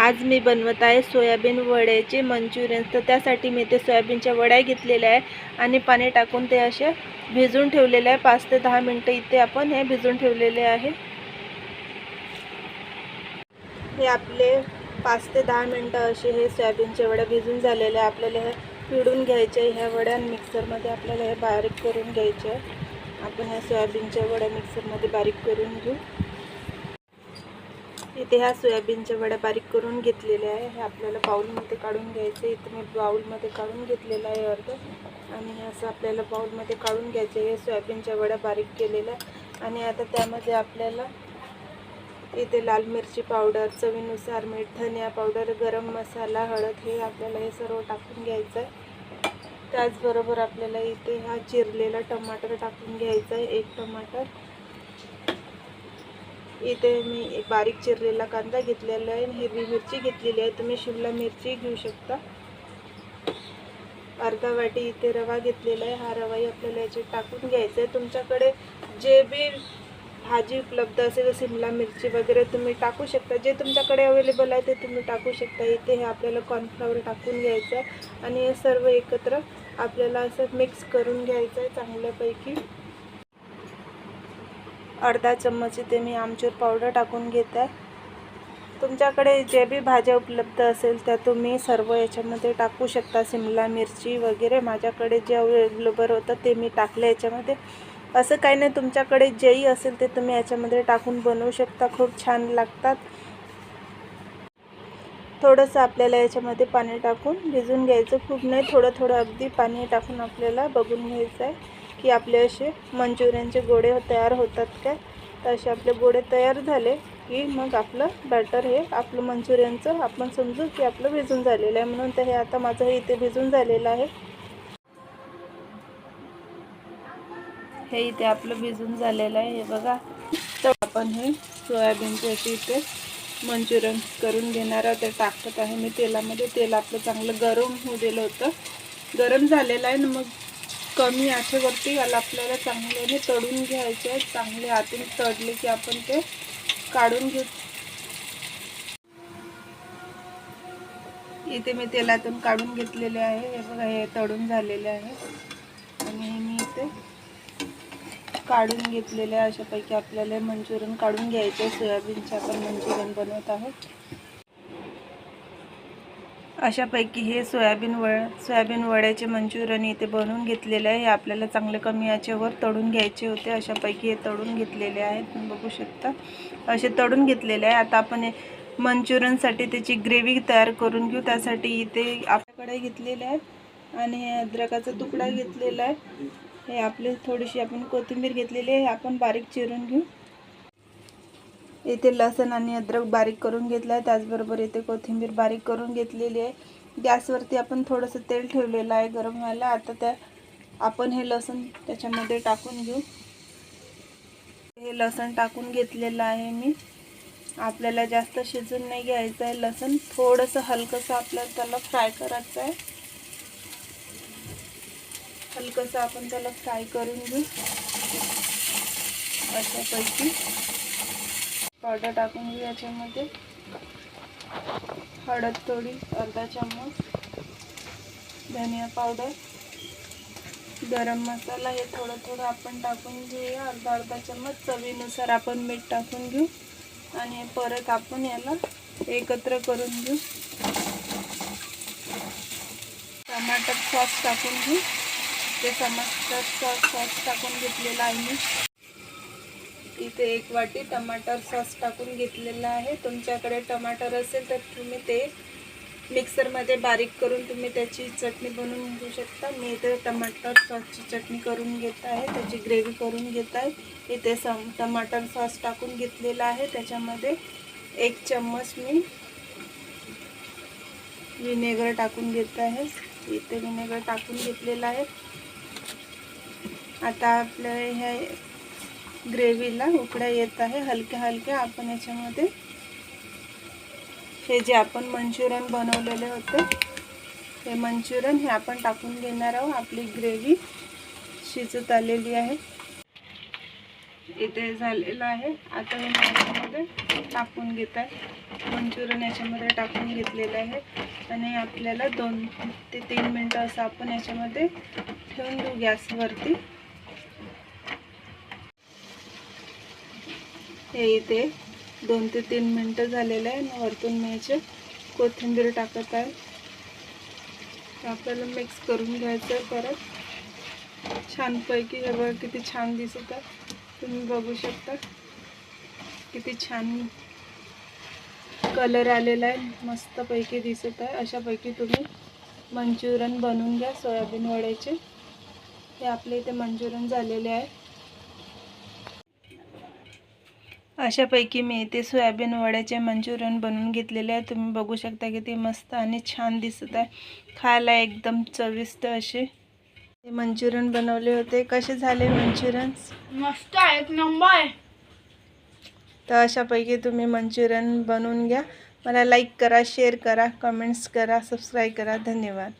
आज मी बनवत आहे सोयाबीन वड्याचे मंचुरियन तर त्यासाठी मी ते सोयाबीनच्या वड्या घेतलेल्या आहे आणि पाणी टाकून ते असे भिजून ठेवलेले आहे. पाच ते दहा मिनटं इथे आपण हे भिजून ठेवलेले आहे. हे आपले पाच ते दहा मिनटं असे हे सोयाबीनच्या वड्या भिजून झालेले आहे. आपल्याला हे पिळून घ्यायचे ह्या वड्या मिक्सरमध्ये आपल्याला हे बारीक करून घ्यायचे आहे. आपण ह्या सोयाबीनच्या वड्या मिक्सरमध्ये बारीक करून घेऊ. इथे ह्या सोयाबीनच्या वड्या बारीक करून घेतलेल्या आहे. हे आपल्याला बाऊलमध्ये काढून घ्यायचं इथे मी बाऊलमध्ये काढून घेतलेलं आहे अर्ध. आणि हे असं आपल्याला बाऊलमध्ये काढून घ्यायचं हे सोयाबीनच्या वड्या बारीक केलेल्या आणि आता त्यामध्ये आपल्याला इथे लाल मिरची पावडर चवीनुसार मीठ धनिया पावडर गरम मसाला हळद हे आपल्याला हे सर्व टाकून घ्यायचं आहे. त्याचबरोबर आपल्याला इथे हा चिरलेला टमाटर टाकून घ्यायचा आहे. एक टमाटर. इथे मी एक बारीक चिरलेला कांदा घेतलेला आहे हिरवी मिरची घेतलेली आहे. तुम्ही शिमला मिरची घेऊ शकता. अर्धा वाटी इथे रवा घेतलेला आहे. हा रवाही आपल्याला याच्यात टाकून घ्यायचा आहे. तुमच्याकडे जे बी भाजी उपलब्ध असेल शिमला मिरची वगैरे तुम्ही टाकू शकता. जे तुमच्याकडे अवेलेबल आहे ते तुम्ही टाकू शकता. इथे हे आपल्याला कॉर्नफ्लॉवर टाकून घ्यायचं आहे. आणि हे सर्व एकत्र आपल्याला असं मिक्स करून घ्यायचं आहे चांगल्यापैकी. अर्धा चम्मच इथे मी आमचूर पावडर टाकून घेत आहे. तुमच्याकडे जे बी भाज्या उपलब्ध असेल त्या तुम्ही सर्व याच्यामध्ये टाकू शकता. शिमला मिरची वगैरे माझ्याकडे जे अवेलेबल होतं ते मी टाकलं याच्यामध्ये. असं काही नाही तुमच्याकडे जेही असेल ते तुम्ही याच्यामध्ये टाकून बनवू शकता. खूप छान लागतात. थोडंसं आपल्याला याच्यामध्ये पाणी टाकून भिजून घ्यायचं खूप नाही थोडं थोडं अगदी पाणी टाकून आपल्याला बघून घ्यायचं आहे. की आपले असे मंचुरियनचे गोळे तयार होतात काय? तर असे आपले गोळे तयार झाले की मग आपलं बॅटर हे आपलं मंचुरियनचं आपण समजू की आपलं भिजून झालेलं आहे म्हणून तर हे आता माझं हे इथे भिजून झालेलं आहे. हे इथे आपलं भिजून झालेलं आहे. हे बघा. तर आपण हे सोयाबीनचे असे इथे मंचुरियन करून घेणार आहोत. ते टाकत आहे मी तेलामध्ये. तेल आपलं चांगलं गरम होऊ दिलं होतं. गरम झालेलं आहे ना मग कमी आठेवरती याला आपल्याला चांगल्याने तळून घ्यायचे आहे चांगले आतून तळले की आपण ते काढून घेऊ. इथे मी तेलातून काढून घेतलेले आहे. हे बघा हे तळून झालेले आहे. आणि हे मी इथे काढून घेतलेले आहे. अशापैकी आपल्याला मंचुरियन काढून घ्यायचे सोयाबीनचे आपण मंचुरियन बनवत आहोत. अशापैकी हे सोयाबीन वळ सोयाबीन वड्याचे मंचुरियन इथे बनवून घेतलेले आहे. हे आपल्याला चांगले कमी याच्यावर तळून घ्यायचे होते. अशापैकी हे तळून घेतलेले आहेत. तुम्ही बघू शकता. असे तळून घेतलेले आहे. आता आपण हे मंचुरियनसाठी त्याची ग्रेव्ही तयार करून घेऊ. त्यासाठी इथे आपल्याकडे घेतलेले आहे आणि अद्रकाचा तुकडा घेतलेला आहे. हे आपले थोडीशी आपण कोथिंबीर घेतलेली आहे. हे आपण बारीक चिरून घेऊ. इथे लसण आणि अद्रक बारीक करून घेतलं आहे. त्याचबरोबर इथे कोथिंबीर बारीक करून घेतलेली आहे. गॅसवरती आपण थोडंसं तेल ठेवलेलं आहे गरम व्हायला. आता त्या आपण हे लसण त्याच्यामध्ये टाकून घेऊ. हे लसण टाकून घेतलेलं आहे मी. आपल्याला जास्त शिजून नाही घ्यायचं आहे. लसण थोडंसं हलकंसं आपल्याला त्याला फ्राय करायचं आहे. हलकंसं आपण त्याला फ्राय करून घेऊ. अशापैकी. पावडर टाकून घेऊ याच्यामध्ये. हळद थोडी अर्धा चम्मच धनिया पावडर गरम मसाला हे थोडं थोडं आपण टाकून घेऊया. अर्धा अर्धा चम्मच चवीनुसार आपण मीठ टाकून घेऊ. आणि परत आपण याला एकत्र करून घेऊ. टमाटर सॉस टाकून घेऊ. ते टमाटर सॉस सॉस टाकून घेतलेला आहे मी. इथे एक वाटी टमाटर सॉस टाकून घेतलेला आहे. तुमच्याकडे टमाटर असेल तर तुम्ही ते मिक्सरमध्ये बारीक करून तुम्ही त्याची चटणी बनवून घेऊ शकता. मी इथे टमाटर सॉसची चटणी करून घेत आहे. त्याची ग्रेव्ही करून घेत आहे. इथे सम टमाटर सॉस टाकून घेतलेला आहे. त्याच्यामध्ये एक चम्मच मी विनेगर टाकून घेत आहे. इथे विनेगर टाकून घेतलेलं आहे. आता आपलं ह्या ग्रेव्हीला उकड्या येत आहे. हलक्या हलक्या आपण याच्यामध्ये हे जे आपण मंचुरियन बनवलेले होते हे मंचुरियन हे आपण टाकून घेणार आहोत. आपली ग्रेव्ही शिजत आलेली आहे. इथे झालेलं आहे. आता हे मी याच्यामध्ये टाकून घेत आहे. मंचुरियन याच्यामध्ये टाकून घेतलेलं आहे. आणि आपल्याला दोन ते तीन मिनटं असं आपण याच्यामध्ये ठेवून देऊ गॅसवरती. हे इथे दोन ते तीन मिनटं झालेलं आहे. आणि वरतून मी याचे कोथिंबीर टाकत आहे. आपल्याला मिक्स करून घ्यायचं आहे परत. छानपैकी हे बघा किती छान दिसत आहे. तुम्ही बघू शकता. किती छान कलर आलेला आहे. मस्तपैकी दिसत आहे. अशापैकी तुम्ही मंचुरियन बनवून घ्या. सोयाबीन वड्याचे. हे आपले इथे मंचुरियन झालेले आहे. अशापैकी मी इथे सोयाबीन वड्याचे मंचुरियन बनवून घेतलेले आहे. तुम्ही बघू शकता किती मस्त आणि छान दिसत आहे. खायला एकदम चविष्ट असे हे मंचुरियन बनवले होते. कसे झाले मंचुरियन्स? मस्त आहे. एक नंबर आहे. तर अशापैकी तुम्ही मंचुरियन बनवून घ्या. मला लाईक करा शेअर करा कमेंट्स करा सबस्क्राईब करा. धन्यवाद.